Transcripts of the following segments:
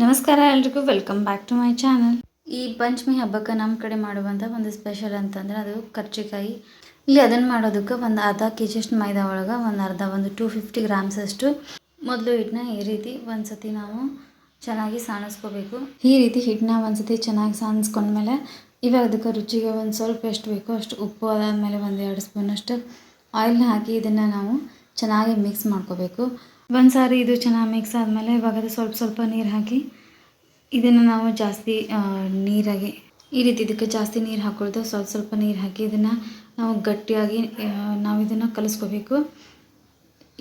ನಮಸ್ಕಾರ ಎಲ್ರಿಗೂ welcome back to my channel ಈ ಪಂಚಮಿ ಹಬ್ಬಕ್ಕೆ ನಮ್ಮ ಕಡೆ ಮಾಡುವಂಥ ಒಂದು ಸ್ಪೆಷಲ್ ಅಂತಂದ್ರೆ ಅದು ಕರ್ಚಿಕಾಯಿ. ಇಲ್ಲಿ ಅದನ್ನು ಮಾಡೋದಕ್ಕೆ ಒಂದು ಅರ್ಧ ಕೆ ಜಿಯಷ್ಟು ಮೈದಾ ಒಳಗೆ ಒಂದು ಅರ್ಧ ಒಂದು ಟೂ ಫಿಫ್ಟಿ ಗ್ರಾಮ್ಸ್ ಅಷ್ಟು. ಮೊದಲು ಹಿಟ್ಟನ್ನ ಈ ರೀತಿ ಒಂದು ಸತಿ ನಾವು ಚೆನ್ನಾಗಿ ಸಾಣಿಸ್ಕೋಬೇಕು. ಈ ರೀತಿ ಹಿಟ್ಟನ್ನ ಒಂದು ಸತಿ ಚೆನ್ನಾಗಿ ಸಾಣಿಸ್ಕೊಂಡ್ಮೇಲೆ ಇವಾಗ ಅದಕ್ಕೆ ರುಚಿಗೆ ಒಂದು ಸ್ವಲ್ಪ ಎಷ್ಟು ಬೇಕೋ ಅಷ್ಟು ಉಪ್ಪು ಅದಾದಮೇಲೆ ಒಂದು ಎರಡು ಸ್ಪೂನಷ್ಟು ಆಯಿಲ್ನ ಹಾಕಿ ಇದನ್ನು ನಾವು ಚೆನ್ನಾಗಿ ಮಿಕ್ಸ್ ಮಾಡ್ಕೋಬೇಕು. ಒಂದು ಸಾರಿ ಇದು ಚೆನ್ನಾಗಿ ಮಿಕ್ಸ್ ಆದಮೇಲೆ ಇವಾಗ ಅದು ಸ್ವಲ್ಪ ಸ್ವಲ್ಪ ನೀರು ಹಾಕಿ, ಇದನ್ನು ನಾವು ಜಾಸ್ತಿ ನೀರಾಗಿ, ಈ ರೀತಿ ಇದಕ್ಕೆ ಜಾಸ್ತಿ ನೀರು ಹಾಕೊಳ್ತು ಸ್ವಲ್ಪ ಸ್ವಲ್ಪ ನೀರು ಹಾಕಿ ಇದನ್ನು ನಾವು ಗಟ್ಟಿಯಾಗಿ ನಾವು ಇದನ್ನು ಕಲಿಸ್ಕೋಬೇಕು.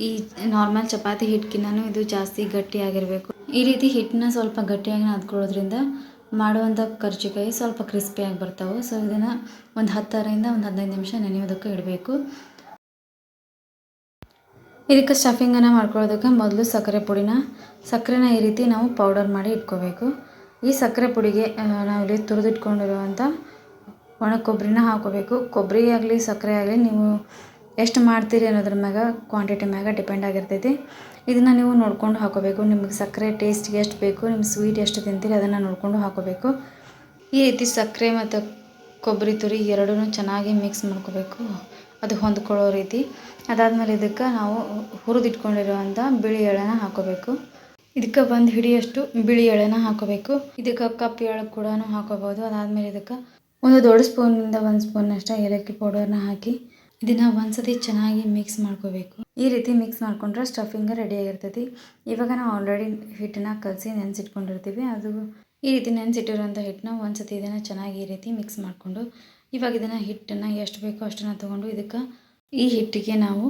ಈ ನಾರ್ಮಲ್ ಚಪಾತಿ ಹಿಟ್ಟಿಗಿನ್ನೂ ಇದು ಜಾಸ್ತಿ ಗಟ್ಟಿಯಾಗಿರಬೇಕು. ಈ ರೀತಿ ಹಿಟ್ಟನ್ನ ಸ್ವಲ್ಪ ಗಟ್ಟಿಯಾಗಿ ನಾದ್ಕೊಳ್ಳೋದ್ರಿಂದ ಮಾಡುವಂಥ ಕರ್ಜಿಕಾಯಿ ಸ್ವಲ್ಪ ಕ್ರಿಸ್ಪಿಯಾಗಿ ಬರ್ತಾವೆ. ಸೊ ಇದನ್ನು ಒಂದು ಹತ್ತರಿಂದ ಒಂದು ಹದಿನೈದು ನಿಮಿಷ ನೆನೆಯೋದಕ್ಕೆ ಇಡಬೇಕು. ಇದಕ್ಕೆ ಸ್ಟಫಿಂಗನ್ನು ಮಾಡ್ಕೊಳ್ಳೋದಕ್ಕೆ ಮೊದಲು ಸಕ್ಕರೆ ಪುಡಿನ, ಸಕ್ಕರೆನ ಈ ರೀತಿ ನಾವು ಪೌಡರ್ ಮಾಡಿ ಇಟ್ಕೋಬೇಕು. ಈ ಸಕ್ಕರೆ ಪುಡಿಗೆ ನಾವು ನಾವಿಲ್ಲಿ ತುರಿದಿಟ್ಕೊಂಡಿರುವಂಥ ಒಣ ಕೊಬ್ಬರಿನ ಹಾಕೋಬೇಕು. ಕೊಬ್ಬರಿ ಆಗಲಿ, ಸಕ್ಕರೆ ಆಗಲಿ ನೀವು ಎಷ್ಟು ಮಾಡ್ತೀರಿ ಅನ್ನೋದ್ರ ಮ್ಯಾಗ ಕ್ವಾಂಟಿಟಿ ಮ್ಯಾಗ ಡಿಪೆಂಡ್ ಆಗಿರ್ತೈತಿ. ಇದನ್ನು ನೀವು ನೋಡ್ಕೊಂಡು ಹಾಕೋಬೇಕು. ನಿಮಗೆ ಸಕ್ಕರೆ ಟೇಸ್ಟ್ಗೆ ಎಷ್ಟು ಬೇಕು ನಿಮ್ಮ ಸ್ವೀಟ್ ಎಷ್ಟು ತಿಂತೀರಿ ಅದನ್ನು ನೋಡಿಕೊಂಡು ಹಾಕೋಬೇಕು. ಈ ರೀತಿ ಸಕ್ಕರೆ ಮತ್ತು ಕೊಬ್ಬರಿ ತುರಿ ಎರಡೂ ಚೆನ್ನಾಗಿ ಮಿಕ್ಸ್ ಮಾಡ್ಕೋಬೇಕು. ಅದು ಹೊಂದ್ಕೊಳ್ಳೋ ರೀತಿ. ಅದಾದಮೇಲೆ ಇದಕ್ಕೆ ನಾವು ಹುರಿದಿಟ್ಕೊಂಡಿರುವಂಥ ಬಿಳಿ ಎಳೆನ ಹಾಕೋಬೇಕು. ಇದಕ್ಕೆ ಒಂದು ಹಿಡಿಯಷ್ಟು ಬಿಳಿ ಎಳೆನ ಹಾಕೋಬೇಕು. ಇದಕ್ಕೆ ಕಪ್ ಎಳೆ ಕೂಡ ಹಾಕೋಬೋದು. ಅದಾದಮೇಲೆ ಇದಕ್ಕೆ ಒಂದು ದೊಡ್ಡ ಸ್ಪೂನಿಂದ ಒಂದು ಸ್ಪೂನಷ್ಟು ಏಲಕ್ಕಿ ಪೌಡರ್ನ ಹಾಕಿ ಇದನ್ನು ಒಂದ್ಸತಿ ಚೆನ್ನಾಗಿ ಮಿಕ್ಸ್ ಮಾಡ್ಕೋಬೇಕು. ಈ ರೀತಿ ಮಿಕ್ಸ್ ಮಾಡ್ಕೊಂಡ್ರೆ ಸ್ಟಫಿಂಗ್ ರೆಡಿಯಾಗಿರ್ತೈತಿ ಇವಾಗ ನಾವು ಆಲ್ರೆಡಿ ಹಿಟ್ಟನ್ನ ಕಲಸಿ ನೆನೆಸಿಟ್ಕೊಂಡಿರ್ತೀವಿ. ಅದು ಈ ರೀತಿ ನೆನೆಸಿಟ್ಟಿರೋಂಥ ಹಿಟ್ಟನ್ನ ಒಂದ್ಸತಿ ಇದನ್ನು ಚೆನ್ನಾಗಿ ಈ ರೀತಿ ಮಿಕ್ಸ್ ಮಾಡಿಕೊಂಡು ಇವಾಗ ಇದನ್ನು ಹಿಟ್ಟನ್ನು ಎಷ್ಟು ಬೇಕೋ ಅಷ್ಟನ್ನು ತೊಗೊಂಡು ಇದಕ್ಕೆ ಈ ಹಿಟ್ಟಿಗೆ ನಾವು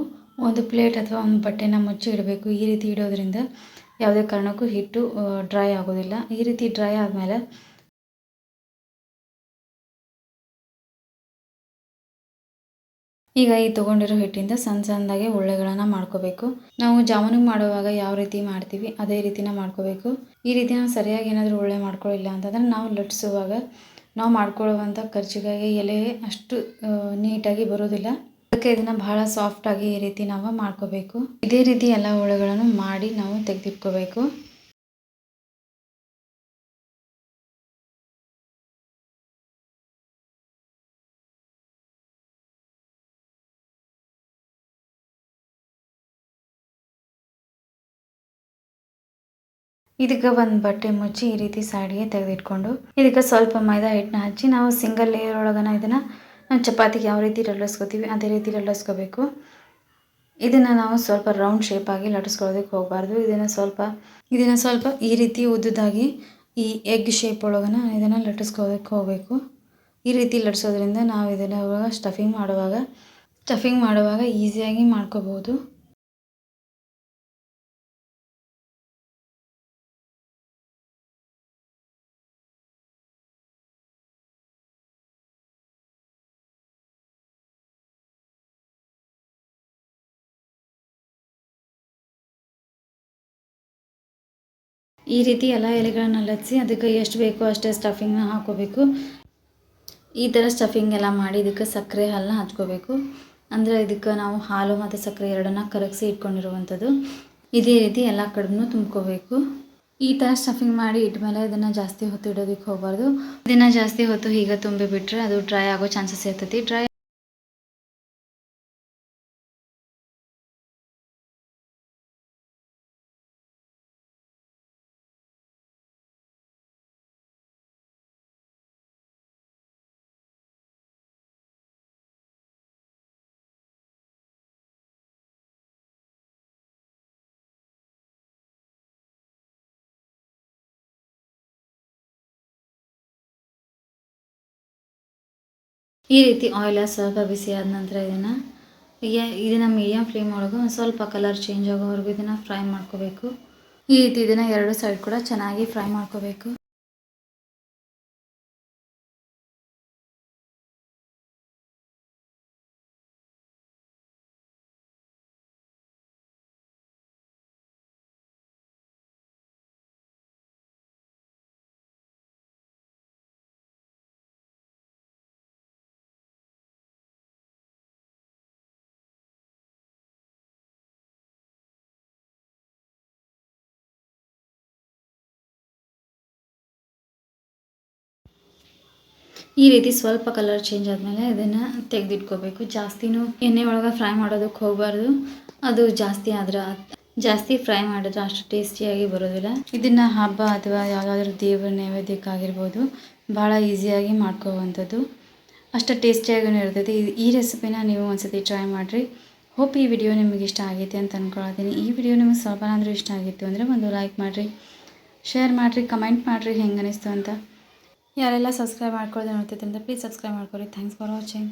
ಒಂದು ಪ್ಲೇಟ್ ಅಥವಾ ಒಂದು ಬಟ್ಟೆನ ಮುಚ್ಚಿ ಇಡಬೇಕು. ಈ ರೀತಿ ಇಡೋದ್ರಿಂದ ಯಾವುದೇ ಕಾರಣಕ್ಕೂ ಹಿಟ್ಟು ಡ್ರೈ ಆಗೋದಿಲ್ಲ. ಈ ರೀತಿ ಡ್ರೈ ಆದಮೇಲೆ ಈಗ ಈ ತೊಗೊಂಡಿರೋ ಹಿಟ್ಟಿಂದ ಸಣ್ಣ ಸಣ್ಣದಾಗಿ ಉಳ್ಳೆಗಳನ್ನು ಮಾಡ್ಕೋಬೇಕು. ನಾವು ಜಾಮೂನಿಗೆ ಮಾಡುವಾಗ ಯಾವ ರೀತಿ ಮಾಡ್ತೀವಿ, ಅದೇ ರೀತಿನ ಮಾಡ್ಕೋಬೇಕು. ಈ ರೀತಿ ನಾವು ಸರಿಯಾಗಿ ಏನಾದರೂ ಉಳ್ಳೆ ಮಾಡ್ಕೊಳ್ಳಿಲ್ಲ ಅಂತಂದ್ರೆ ನಾವು ಲಟ್ಸುವಾಗ ನಾವು ಮಾಡ್ಕೊಳ್ಳುವಂಥ ಖರ್ಚಿಗಾಗಿ ಎಲೆ ಅಷ್ಟು ನೀಟಾಗಿ ಬರೋದಿಲ್ಲ. ಅದಕ್ಕೆ ಇದನ್ನು ಬಹಳ ಸಾಫ್ಟಾಗಿ ಈ ರೀತಿ ನಾವು ಮಾಡ್ಕೋಬೇಕು. ಇದೇ ರೀತಿ ಎಲ್ಲ ಹುಳುಗಳನ್ನು ಮಾಡಿ ನಾವು ತೆಗೆದಿಟ್ಕೋಬೇಕು. ಇದಕ್ಕೆ ಒಂದು ಬಟ್ಟೆ ಮುಚ್ಚಿ ಈ ರೀತಿ ಸೈಡ್ಗೆ ತೆಗೆದಿಟ್ಕೊಂಡು ಇದಕ್ಕೆ ಸ್ವಲ್ಪ ಮೈದಾ ಹಿಟ್ಟನ್ನ ಹಚ್ಚಿ ನಾವು ಸಿಂಗಲ್ ಲೇಯರ್ ಒಳಗನ ಇದನ್ನು ನಾವು ಚಪಾತಿಗೆ ಯಾವ ರೀತಿ ಲಟ್ಟಿಸ್ಕೋತೀವಿ ಅದೇ ರೀತಿ ಲಟ್ಟಿಸ್ಕೋಬೇಕು ಇದನ್ನು ನಾವು ಸ್ವಲ್ಪ ರೌಂಡ್ ಶೇಪಾಗಿ ಲಟ್ಟಿಸ್ಕೊಳ್ಳೋದಕ್ಕೆ ಹೋಗಬಾರ್ದು. ಇದನ್ನು ಸ್ವಲ್ಪ ಇದನ್ನು ಸ್ವಲ್ಪ ಈ ರೀತಿ ಉದ್ದುದಾಗಿ ಈ ಎಗ್ ಶೇಪ್ ಒಳಗನ ಇದನ್ನು ಲಟ್ಟಿಸ್ಕೋದಕ್ಕೆ ಹೋಗಬೇಕು. ಈ ರೀತಿ ಲಟ್ಟಿಸೋದ್ರಿಂದ ನಾವು ಇದನ್ನು ಸ್ಟಫಿಂಗ್ ಮಾಡುವಾಗ ಸ್ಟಫಿಂಗ್ ಮಾಡುವಾಗ ಈಸಿಯಾಗಿ ಮಾಡ್ಕೋಬೋದು ಈ ರೀತಿ ಎಲ್ಲ ಎಲೆಗಳನ್ನ ಲಟ್ಸಿ ಅದಕ್ಕೆ ಎಷ್ಟು ಬೇಕೋ ಅಷ್ಟೇ ಸ್ಟಫಿಂಗ್ನ ಹಾಕೋಬೇಕು. ಈ ಥರ ಸ್ಟಫಿಂಗ್ ಎಲ್ಲ ಮಾಡಿ ಇದಕ್ಕೆ ಸಕ್ಕರೆ ಹಾಲನ್ನ ಹಚ್ಕೋಬೇಕು. ಅಂದರೆ ಇದಕ್ಕೆ ನಾವು ಹಾಲು ಮತ್ತು ಸಕ್ಕರೆ ಎರಡನ್ನ ಕರಗಿಸಿ ಇಟ್ಕೊಂಡಿರುವಂಥದ್ದು. ಇದೇ ರೀತಿ ಎಲ್ಲ ಕಡೆನೂ ತುಂಬ್ಕೋಬೇಕು. ಈ ಥರ ಸ್ಟಫಿಂಗ್ ಮಾಡಿ ಇಟ್ಮೇಲೆ ಇದನ್ನು ಜಾಸ್ತಿ ಹೊತ್ತು ಇಡೋದಕ್ಕೆ ಹೋಗಬಾರ್ದು. ಇದನ್ನು ಜಾಸ್ತಿ ಹೊತ್ತು ಹೀಗೆ ತುಂಬಿಬಿಟ್ರೆ ಅದು ಡ್ರೈ ಆಗೋ ಚಾನ್ಸಸ್ ಇರ್ತೈತಿ. ಡ್ರೈ ಈ ರೀತಿ ಆಯಿಲ ಸ್ವಲ್ಪ ಬಿಸಿ ಆದ ನಂತರ ಇದನ್ನು ಇದನ್ನು ಮೀಡಿಯಂ ಫ್ಲೇಮ್ ಒಳಗೆ ಒಂದು ಸ್ವಲ್ಪ ಕಲರ್ ಚೇಂಜ್ ಆಗೋವರೆಗೂ ಇದನ್ನು ಫ್ರೈ ಮಾಡ್ಕೋಬೇಕು. ಈ ರೀತಿ ಇದನ್ನು ಎರಡು ಸೈಡ್ ಕೂಡ ಚೆನ್ನಾಗಿ ಫ್ರೈ ಮಾಡ್ಕೋಬೇಕು. ಈ ರೀತಿ ಸ್ವಲ್ಪ ಕಲರ್ ಚೇಂಜ್ ಆದಮೇಲೆ ಇದನ್ನು ತೆಗೆದಿಟ್ಕೋಬೇಕು. ಜಾಸ್ತಿನೂ ಎಣ್ಣೆ ಒಳಗೆ ಫ್ರೈ ಮಾಡೋದಕ್ಕೆ ಹೋಗಬಾರ್ದು. ಅದು ಜಾಸ್ತಿ ಆದ್ರೆ ಜಾಸ್ತಿ ಫ್ರೈ ಮಾಡಿದ್ರೆ ಅಷ್ಟು ಟೇಸ್ಟಿಯಾಗಿ ಬರೋದಿಲ್ಲ. ಇದನ್ನು ಹಬ್ಬ ಅಥವಾ ಯಾವುದಾದ್ರೂ ದೇವರ ನೈವೇದ್ಯಕ್ಕಾಗಿರ್ಬೋದು ಭಾಳ ಈಸಿಯಾಗಿ ಮಾಡ್ಕೋವಂಥದ್ದು. ಅಷ್ಟು ಟೇಸ್ಟಿಯಾಗೂ ಇರ್ತೈತಿ. ಈ- ರೆಸಿಪಿನ ನೀವು ಒಂದ್ಸತಿ ಟ್ರೈ ಮಾಡಿರಿ. ಹೋಪ್ ಈ ವಿಡಿಯೋ ನಿಮಗೆ ಇಷ್ಟ ಆಗೈತೆ ಅಂತ ಅಂದ್ಕೊಳ್ತೀನಿ ಈ ವಿಡಿಯೋ ನಿಮಗೆ ಸ್ವಲ್ಪನಾದರೂ ಇಷ್ಟ ಆಗಿತ್ತು ಅಂದರೆ ಒಂದು ಲೈಕ್ ಮಾಡಿರಿ. ಶೇರ್ ಮಾಡಿರಿ ಕಮೆಂಟ್ ಮಾಡಿರಿ ಹೆಂಗೆ ಅನಿಸ್ತು ಅಂತ. ಯಾರೆಲ್ಲ ಸಬ್ಸ್ಕ್ರೈಬ್ ಮಾಡ್ಕೊಳ್ಳೋದು ನೋಡ್ತಿದ್ರಿಂದ ಪ್ಲೀಸ್ ಸಬ್ಸ್ಕ್ರೈಬ್ ಮಾಡ್ಕೊಳ್ಳಿ ಥ್ಯಾಂಕ್ಸ್ ಫಾರ್ ವಾಚಿಂಗ್